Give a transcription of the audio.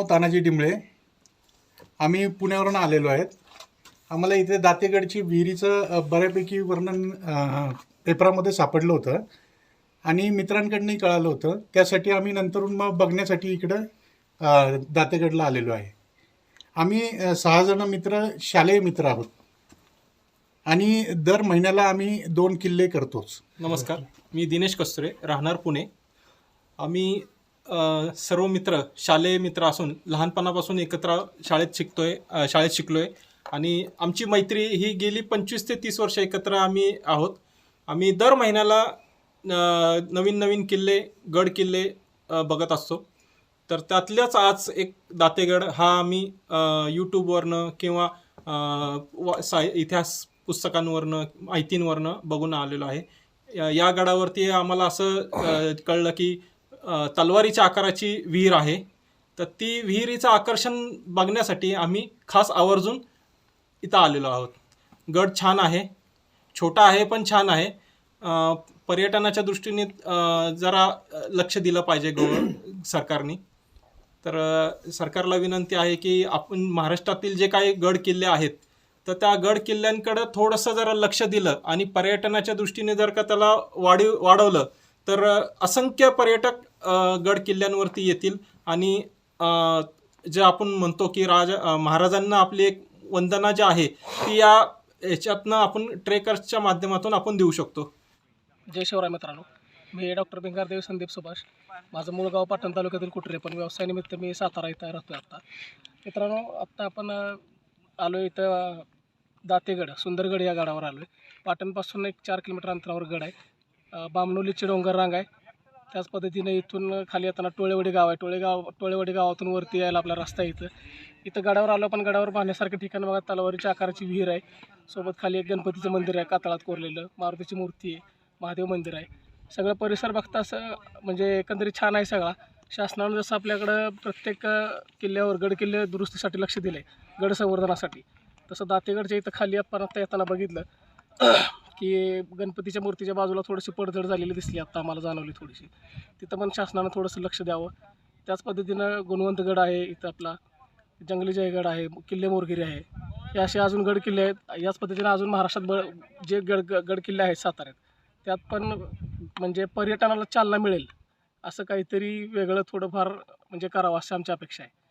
तानाजी डिंबळे. आम्ही पुण्यावरून आलेलो आहेत. आम्हाला इथे दातेगडची विहिरीचं बऱ्यापैकी वर्णन पेपरामध्ये सापडलं होतं. आणि मित्रांकडनंही कळालं होतं. त्यासाठी आम्ही नंतरून मग बघण्यासाठी इकडं दातेगडला आलेलो आहे. आम्ही सहाजणं मित्र शालेय मित्र आहोत. आणि दर महिन्याला आम्ही दोन किल्ले करतोच. नमस्कार. मी दिनेश कस्तुरे राहणार पुणे. आम्ही सर्व मित्र शालेय मित्र असून लहानपणापासून एकत्र शाळेत शिकतोय शाळेत शिकलोय. आणि आमची मैत्री ही गेली पंचवीस ते तीस वर्ष एकत्र आम्ही आहोत. आम्ही दर महिन्याला नवीन नवीन किल्ले गड किल्ले बघत असतो. तर त्यातल्याच आज एक दातेगड हा आम्ही यूट्यूबवरनं किंवा सा इतिहास पुस्तकांवरनं माहितींवरनं बघून आलेलो आहे. या- या गडावरती आम्हाला असं कळलं की तलवारीच्या आकाराची विहीर आहे. तर ती विहिरीचं आकर्षण बघण्यासाठी आम्ही खास आवर्जून इथं आलेलो आहोत. गड छान आहे. छोटा आहे पण छान आहे. पर्यटनाच्या दृष्टीने जरा लक्ष दिलं पाहिजे गो सरकारने. तर सरकारला विनंती आहे की आपण महाराष्ट्रातील जे काही गड किल्ले आहेत तर त्या गड किल्ल्यांकडं थोडंसं जरा लक्ष दिलं आणि पर्यटनाच्या दृष्टीने जर का त्याला वाढीव वाढवलं तर असंख्य पर्यटक गड किल्ल्यांवरती येतील आणि जे आपण म्हणतो की राजा महाराजांना आपली एक वंदना जी आहे ती या याच्यातनं आपण ट्रेकर्सच्या माध्यमातून आपण देऊ शकतो. जय शिवराय मित्रांनो. मी डॉक्टर भिंगारदेव संदीप सुभाष. माझं मूळ गाव पाटण तालुक्यातील कुठरे पण व्यवसायानिमित्त मी सातारा इथं राहतो आत्ता मित्रांनो आत्ता आपण आलो इथं दातेगड सुंदरगड या गडावर आलो आहे पाटणपासून एक चार किलोमीटर अंतरावर गड आहे. बामणोलीची डोंगर रांग आहे. त्याच पद्धतीने इथून खाली येताना टोळेवाडी गाव आहे. टोळेगाव टोळेवाडी गावातून वरती यायला आपला रस्ता आहे इथं. इथं गडावर आलो पण गडावर पाहण्यासारखं ठिकाण बघा तलावारीच्या आकाराची विहीर आहे. सोबत खाली एक गणपतीचं मंदिर आहे कातळात कोरलेलं. मारुतीची मूर्ती आहे महादेव मंदिर आहे. सगळं परिसर बघता असं म्हणजे एकंदरीत छान आहे सगळा. शासनानं जसं आपल्याकडं प्रत्येक किल्ल्यावर गड किल्ले दुरुस्तीसाठी लक्ष दिले गड संवर्धनासाठी. तसं दातेगडच्या इथं खाली आपण आता येताना बघितलं. की गणपतीच्या मूर्तीच्या बाजूला थोडीशी पडझड झालेली दिसली आत्ता आम्हाला जाणवली थोडीशी. तिथं पण शासनानं थोडंसं लक्ष द्यावं. त्याच पद्धतीनं गुणवंतगड आहे इथं आपला. जंगली जयगड आहे किल्ले मोरगिरी आहे. हे असे अजून गड किल्ले आहेत. याच पद्धतीनं अजून महाराष्ट्रात ब जे गड ग- गड किल्ले आहेत साताऱ्यात त्यात पण म्हणजे पर्यटनाला चालना मिळेल. असं काहीतरी वेगळं थोडंफार म्हणजे करावं अशी आमची अपेक्षा आहे.